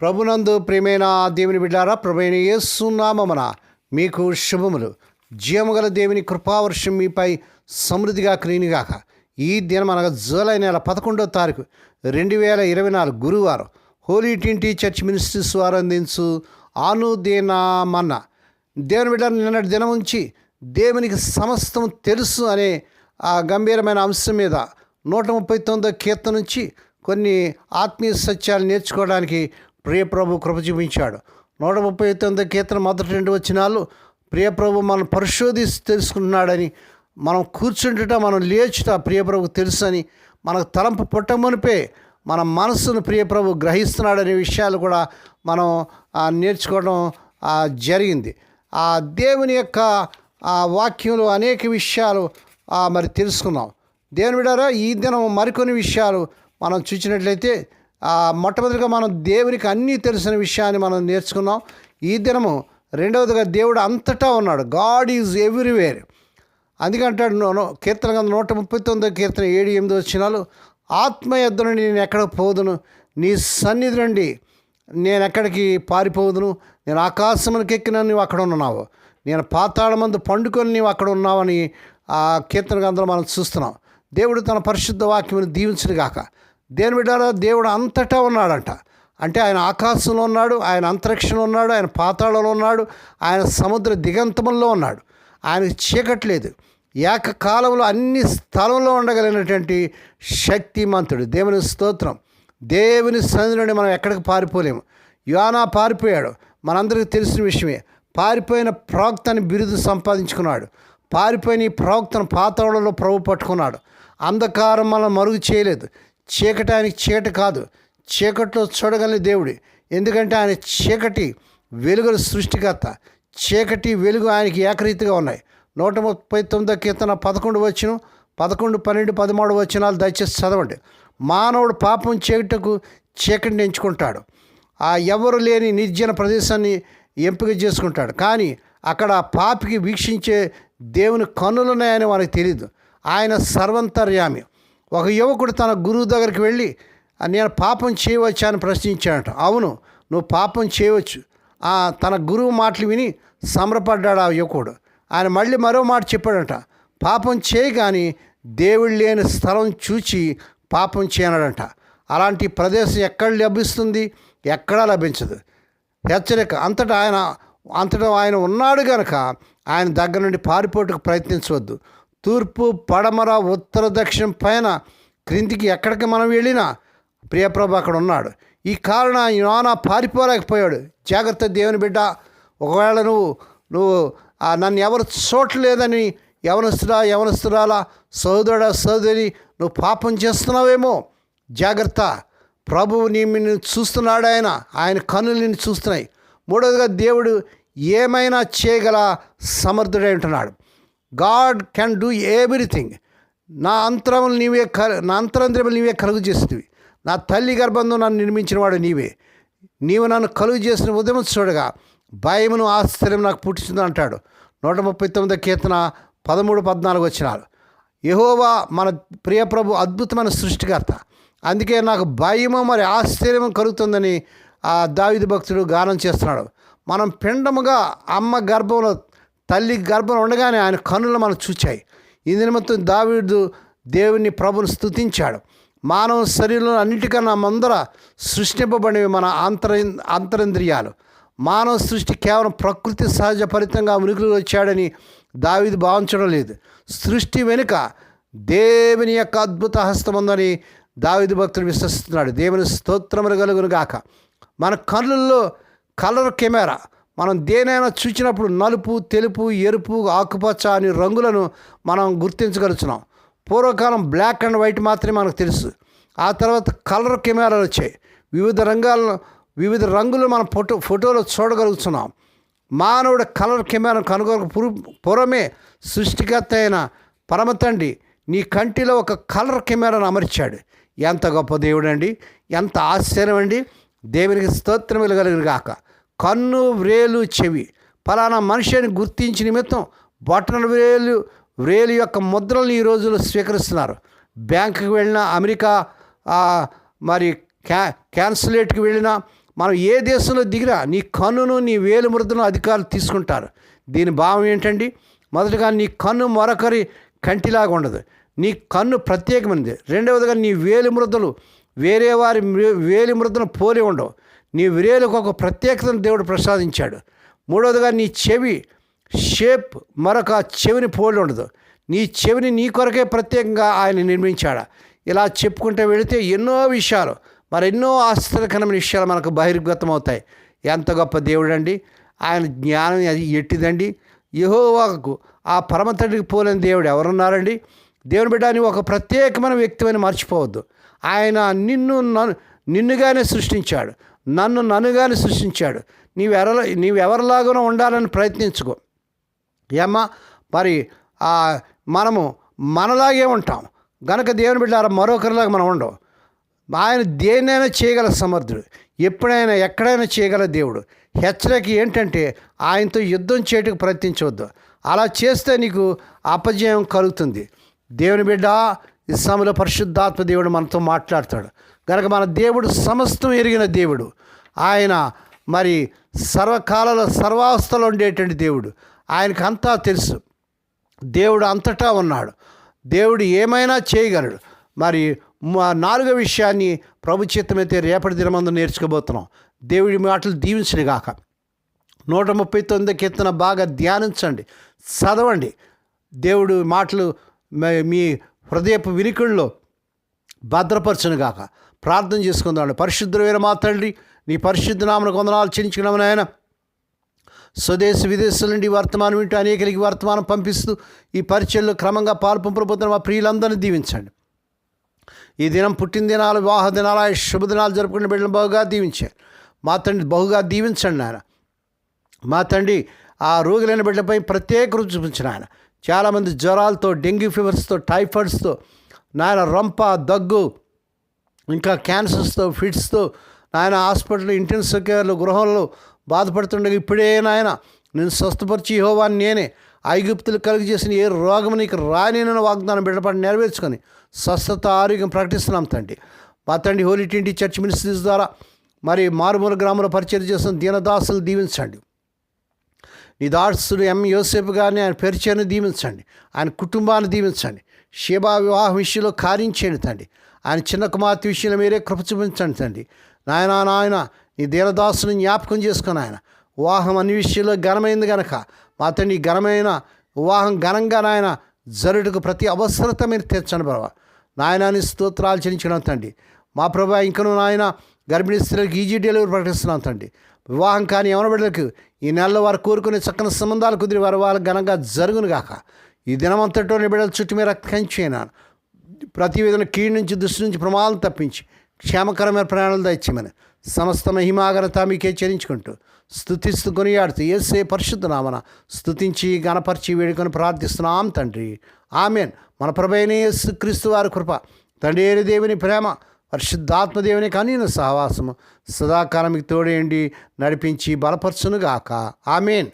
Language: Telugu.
ప్రభునందు ప్రియమైన దేవుని బిడ్డారా ప్రభుైన ఏసునామన మీకు శుభములు. జీవముగల దేవుని కృపావర్షం మీపై సమృద్ధిగా క్రీనిగాక ఈ దినం అనగా జూలై నెల పదకొండో తారీఖు రెండు వేల ఇరవై నాలుగు గురువారం హోలీ టింటి చర్చ్ మినిస్ట్రీస్ వారు అందించు ఆనుదీనామన్న. దేవుని బిడ్డ నిన్నటి దినం ఉంచి దేవునికి సమస్తం తెలుసు అనే ఆ గంభీరమైన అంశం మీద నూట ముప్పై తొమ్మిదో కీర్తన నుంచి కొన్ని ఆత్మీయ సత్యాలు నేర్చుకోవడానికి ప్రియప్రభు కృప చూపించాడు. నూట ముప్పై తొమ్మిది కీర్తన మొదటి రెండు వచ్చినాలు ప్రియప్రభు మనం పరిశోధించి తెలుసుకున్నాడని మనం కూర్చుంటుట మనం లేచుట ప్రియప్రభు తెలుసు అని మనకు తలంపు పుట్టమునిపే మన మనస్సును ప్రియప్రభు గ్రహిస్తున్నాడనే విషయాలు కూడా మనం నేర్చుకోవడం జరిగింది. ఆ దేవుని యొక్క ఆ వాక్యంలో అనేక విషయాలు మరి తెలుసుకున్నాం. దేవుని విడారా ఈ దినం మరికొన్ని విషయాలు మనం చూసినట్లయితే మొట్టమొదటిగా మనం దేవునికి అన్నీ తెలిసిన విషయాన్ని మనం నేర్చుకున్నాం. ఈ దినము రెండవదిగా దేవుడు అంతటా ఉన్నాడు. గాడ్ ఈజ్ ఎవ్రీవేర్ అందుకంటాడు కీర్తన కదా నూట ముప్పై తొమ్మిదో కీర్తన ఏడు ఎనిమిది వచ్చినాలు ఆత్మ యొద్ద నుండి నేను ఎక్కడికి పోదును? నీ సన్నిధి నుండి నేను ఎక్కడికి పారిపోదును? నేను ఆకాశమునికి ఎక్కిన నువ్వు అక్కడ ఉన్నావు. నేను పాతాళమందు పండుకొని నీవు అక్కడ ఉన్నావని ఆ కీర్తన గ్రంథంలో మనం చూస్తున్నాం. దేవుడు తన పరిశుద్ధ వాక్యమును దీవించును గాక దేని బిడ్డారా? దేవుడు అంతటా ఉన్నాడంట. అంటే ఆయన ఆకాశంలో ఉన్నాడు ఆయన అంతరిక్షంలో ఉన్నాడు ఆయన పాతాళంలో ఉన్నాడు ఆయన సముద్ర దిగంతముల్లో ఉన్నాడు. ఆయనకు చీకట్లేదు. ఏకకాలంలో అన్ని స్థలంలో ఉండగలిగినటువంటి శక్తిమంతుడు. దేవుని స్తోత్రం. దేవుని సన్నిధి నుండి మనం ఎక్కడికి పారిపోలేము. యోనా పారిపోయాడు. మనందరికీ తెలిసిన విషయమే. పారిపోయిన ప్రవక్తని బిరుదు సంపాదించుకున్నాడు. పారిపోయిన ఈ ప్రవక్తను పాతాళంలో ప్రభు పట్టుకున్నాడు. అంధకారం మనం మరుగు చేయలేదు. చీకటి ఆయనకి చీకటి కాదు చీకట్లో చూడగలని దేవుడు. ఎందుకంటే ఆయన చీకటి వెలుగుల సృష్టికర్త. చీకటి వెలుగు ఆయనకి ఏకరీతిగా ఉన్నాయి. నూట ముప్పై తొమ్మిదో కీర్తన పదకొండు వచ్చిన పదకొండు పన్నెండు పదమూడు వచ్చినాలు దయచేసి చదవండి. మానవుడు పాపం చీకటకు చీకటిని ఎంచుకుంటాడు. ఆ ఎవరు లేని నిర్జన ప్రదేశాన్ని ఎంపిక చేసుకుంటాడు. కానీ అక్కడ పాపికి వీక్షించే దేవుని కన్నులున్నాయని వారికి తెలియదు ఆయన సర్వంతర్యామి. ఒక యువకుడు తన గురువు దగ్గరికి వెళ్ళి నేను పాపం చేయవచ్చా? అని ప్రశ్నించాడట. అవును నువ్వు పాపం చేయవచ్చు. ఆ, తన గురువు మాటలు విని సంబరపడ్డాడు ఆ యువకుడు. ఆయన మళ్ళీ మరో మాట చెప్పాడట. పాపం చేయగాని దేవుడు లేని స్థలం చూచి పాపం చేయనడంట. అలాంటి ప్రదేశం ఎక్కడ లభిస్తుంది? ఎక్కడా లభించదు. హెచ్చరిక అంతటా ఆయన అంతటా ఆయన ఉన్నాడు గనక ఆయన దగ్గర నుండి పారిపోటుకు ప్రయత్నించవద్దు. తూర్పు పడమర ఉత్తర దక్షిణం పైన క్రిందికి ఎక్కడికి మనం వెళ్ళినా ప్రియప్రభు అక్కడ ఉన్నాడు ఈ కారణ యోనా పారిపోలేకపోయాడు. జాగ్రత్త దేవుని బిడ్డ ఒకవేళ నువ్వు నువ్వు నన్ను ఎవరు చూడలేదని యవనస్తురా యవనస్తురాలా సోదరుడా సోదరి నువ్వు పాపం చేస్తున్నావేమో జాగ్రత్త. ప్రభువు నీ నిన్ను చూస్తున్నాడు ఆయన. ఆయన కన్నులు నిన్ను చూస్తున్నాయి. మూడవదిగా దేవుడు ఏమైనా చేయగల సమర్థుడై ఉంటున్నాడు. God can do everything. నా అంతరములు నీవే క నా అంతరంద్రములు నీవే కలుగు చేస్తుంది నా తల్లి గర్భంలో నన్ను నిర్మించిన వాడు నీవే. నీవు నన్ను కలుగు చేసిన ఉదయం చూడగా భయమును ఆశ్చర్యం నాకు పుట్టించింది అంటాడు. నూట ముప్పై తొమ్మిది కీర్తన పదమూడు పద్నాలుగు వచ్చినాలు యహోవా మన ప్రియప్రభు అద్భుతమైన సృష్టికర్త. అందుకే నాకు భయము మరి ఆశ్చర్యము కలుగుతుందని ఆ దావిది భక్తుడు గానం చేస్తున్నాడు. మనం పిండముగా అమ్మ గర్భంలో తల్లి గర్భం ఉండగానే ఆయన కన్నులు మనం చూచాయి. ఈ నిమిత్తం దావీడు దేవుని ప్రభుని స్తుతించాడు. మానవ శరీరంలో అన్నిటికన్నా ముందర సృష్టింపబడినవి మన అంతర అంతరింద్రియాలు. మానవ సృష్టి కేవలం ప్రకృతి సహజ ఫలితంగా ఉనికిలో వచ్చాడని దావీదు భావించడం లేదు. సృష్టి వెనుక దేవుని యొక్క అద్భుత హస్తం ఉందని దావిది భక్తుడు విశ్వసిస్తున్నాడు. దేవుని స్తోత్రములు కలుగును గాక మన కళ్ళల్లో కలర్ కెమెరా మనం దేనైనా చూసినప్పుడు నలుపు తెలుపు ఎరుపు ఆకుపచ్చ అనే రంగులను మనం గుర్తించగలుగుతున్నాం. పూర్వకాలం బ్లాక్ అండ్ వైట్ మాత్రమే మనకు తెలుసు. ఆ తర్వాత కలర్ కెమెరాలు వచ్చాయి. వివిధ రంగాలను వివిధ రంగులు మనం ఫోటో ఫోటోలో చూడగలుగుతున్నాం. మానవుడు కలర్ కెమెరాను కనుగొనక పూర్వ పూర్వమే సృష్టికర్త అయిన పరమతండి నీ కంటిలో ఒక కలర్ కెమెరాను అమర్చాడు. ఎంత గొప్ప దేవుడు అండి ఎంత ఆశ్చర్యం అండి దేవునికి స్తోత్రం వెలగలిగిన గాక. కన్ను వ్రేలు చెవి. ఫలానా మనిషిని గుర్తించి నిమిత్తం బొట్టన వ్రేలు వ్రేలు యొక్క ముద్రలను ఈ రోజుల్లో స్వీకరిస్తున్నారు. బ్యాంకుకి వెళ్ళినా అమెరికా మరి క్యా క్యాన్సులేట్కి వెళ్ళినా మనం ఏ దేశంలో దిగినా నీ కన్నును నీ వేలు ముద్రను అధికారులు తీసుకుంటారు. దీని భావం ఏంటండి? మొదటగా నీ కన్ను మరొకరి కంటిలాగా ఉండదు. నీ కన్ను ప్రత్యేకమైనది. రెండవదిగా నీ వేలి మృదలు వేరే వారి వేలి మృదను పోలి ఉండవు. నీ విరేలకు ఒక ప్రత్యేకతను దేవుడు ప్రసాదించాడు. మూడవదిగా నీ చెవి షేప్ మరొక చెవిని పోలి ఉండదు. నీ చెవిని నీ కొరకే ప్రత్యేకంగా ఆయన నిర్మించాడు? ఇలా చెప్పుకుంటూ వెళితే ఎన్నో విషయాలు మరి ఎన్నో ఆశ్చర్యకరమైన విషయాలు మనకు బహిర్గతం అవుతాయి ఎంత గొప్ప దేవుడు అండి ఆయన జ్ఞానం అది ఎట్టిదండి. యహోవాకు ఆ పరమ తండ్రికి పోలేని దేవుడు ఎవరున్నారండి? దేవుని బిడ్డ అని ఒక ప్రత్యేకమైన వ్యక్తిని మర్చిపోవద్దు. ఆయన నిన్ను నిన్నుగానే సృష్టించాడు. నన్ను నన్నుగానే సృష్టించాడు. నీవెవర నీవెవరిలాగానో ఉండాలని ప్రయత్నించుకో. ఏమ్మా? మరి మనము మనలాగే ఉంటాం. గనక దేవుని బిడ్డారా మరొకరిలాగా మనం ఉండవు. ఆయన దేన్నైనా చేయగల సమర్థుడు. ఎప్పుడైనా ఎక్కడైనా చేయగల దేవుడు. హెచ్చరిక ఏంటంటే ఆయనతో యుద్ధం చేయటకు ప్రయత్నించవద్దు. అలా చేస్తే నీకు అపజయం కలుగుతుంది. దేవుని బిడ్డ ఈ సమయంలో పరిశుద్ధాత్మ దేవుడు మనతో మాట్లాడతాడు. కనుక మన దేవుడు సమస్తం ఎరిగిన దేవుడు ఆయన మరి సర్వకాలలో సర్వావస్థలో ఉండేటువంటి దేవుడు ఆయనకు అంతా తెలుసు. దేవుడు అంతటా ఉన్నాడు. దేవుడు ఏమైనా చేయగలడు. మరి మా నాలుగో విషయాన్ని ప్రభు చిత్తమైతే రేపటి దినమందు నేర్చుకోబోతున్నాం. దేవుడి మాటలు దీవించని గాక. నూట ముప్పై తొమ్మిది కీర్తన బాగా ధ్యానించండి. చదవండి. దేవుడు మాటలు మీ హృదయపు వినికుల్లో భద్రపరచును గాక. ప్రార్థన చేసుకుందాం పరిశుద్ధమైన మా తండ్రి నీ పరిశుద్ధ నామను కొందనాలు చించుకున్నాము నాయన. స్వదేశ విదేశాల నుండి వర్తమానం వింటూ అనేకలకి వర్తమానం పంపిస్తూ ఈ పరిచయలో క్రమంగా పాల్పంపబోతున్న మా ప్రియులందరినీ దీవించండి. ఈ దినం పుట్టిన దినాలు వివాహ దినాలు ఆ శుభదినాలు జరుపుకునే బిడ్డలు బహుగా దీవించారు. మా తండ్రి బహుగా దీవించండి ఆయన మా తండ్రి ఆ రోగులైన బిడ్డలపై ప్రత్యేక రుచి చూపించిన ఆయన చాలామంది జ్వరాలతో డెంగ్యూ ఫీవర్స్తో టైఫాయిడ్స్తో నాయన రంప దగ్గు ఇంకా క్యాన్సర్స్తో ఫిట్స్తో నాయన హాస్పిటల్ ఇంటెన్సివ్ కేర్లు గృహంలో బాధపడుతుండగా ఇప్పుడే నాయన నేను స్వస్థపరిచి హోవాన్ని నేనే ఐగుప్తులు కలిగి చేసిన ఏ రోగం నీకు రానినని వాగ్దానం బిడ్డపడి నెరవేర్చుకొని స్వస్థత ఆరోగ్యం ప్రకటిస్తున్నాం తండ్రి. మా తండ్రి హోలీ టింటి చర్చ్ మినిస్ట్రీస్ ద్వారా మరి మారుమూల గ్రామంలో పరిచయం చేస్తున్న దీనదాసులు దీవించండి. నీ దాసుడు ఎం యోసేపు గారిని ఆయన పరిచయాన్ని దీవించండి. ఆయన కుటుంబాన్ని దీవించండి. షేబా వివాహం విషయంలో కార్యం చేయండి తండ్రి. ఆయన చిన్న కుమార్తె విషయంలో మీరే కృప చూపించండి తండ్రి. నాయన నాయన నీ దీనదాసుని జ్ఞాపకం చేసుకుని ఆయన. వివాహం అన్ని విషయంలో ఘనమైంది గనక. మా తండ్రి ఈ ఘనమైన వివాహం ఘనంగా నాయన జరుడుకు ప్రతి అవసరత మీరు తీర్చండి ప్రభా. నాయనాని స్తోత్రాలు చెల్లించడం తండ్రి. మా ప్రభా ఇంకను నాయన గర్భిణీ స్త్రీలకు ఈజీ డెలివరీ ప్రకటిస్తున్నాం తండ్రి. వివాహం కాని యవన బిడ్డలకు ఈ నెలలో వారు కోరుకునే చక్కని సంబంధాలు కుదిరి వారు వాళ్ళ ఘనంగా జరుగును గాక. ఈ దినమంతటోని బిడ్డల చుట్టూ మీరు కంచేనాను ప్రతి విధంగా కీడు నుంచి దృష్టి నుంచి ప్రమాదం తప్పించి క్షేమకరమైన ప్రయాణాలు దయచేయమని సమస్త మహిమాగరత మీకే చెల్లించుకుంటూ స్థుతిస్తూ కొనియాడుతూ ఏసే పరిశుద్ధ నామన స్థుతించి గణపరిచి వేడుకొని ప్రార్థిస్తున్నాం తండ్రి. ఆమెన్. మన ప్రభైన యేసు క్రీస్తు వారి కృప తండ్రి దేవుని ప్రేమ పరిశుద్ధాత్మదేవుని కనీన సహవాసము సదాకాలం మీకు తోడేయండి నడిపించి బలపరచునుగాక. ఆమెన్.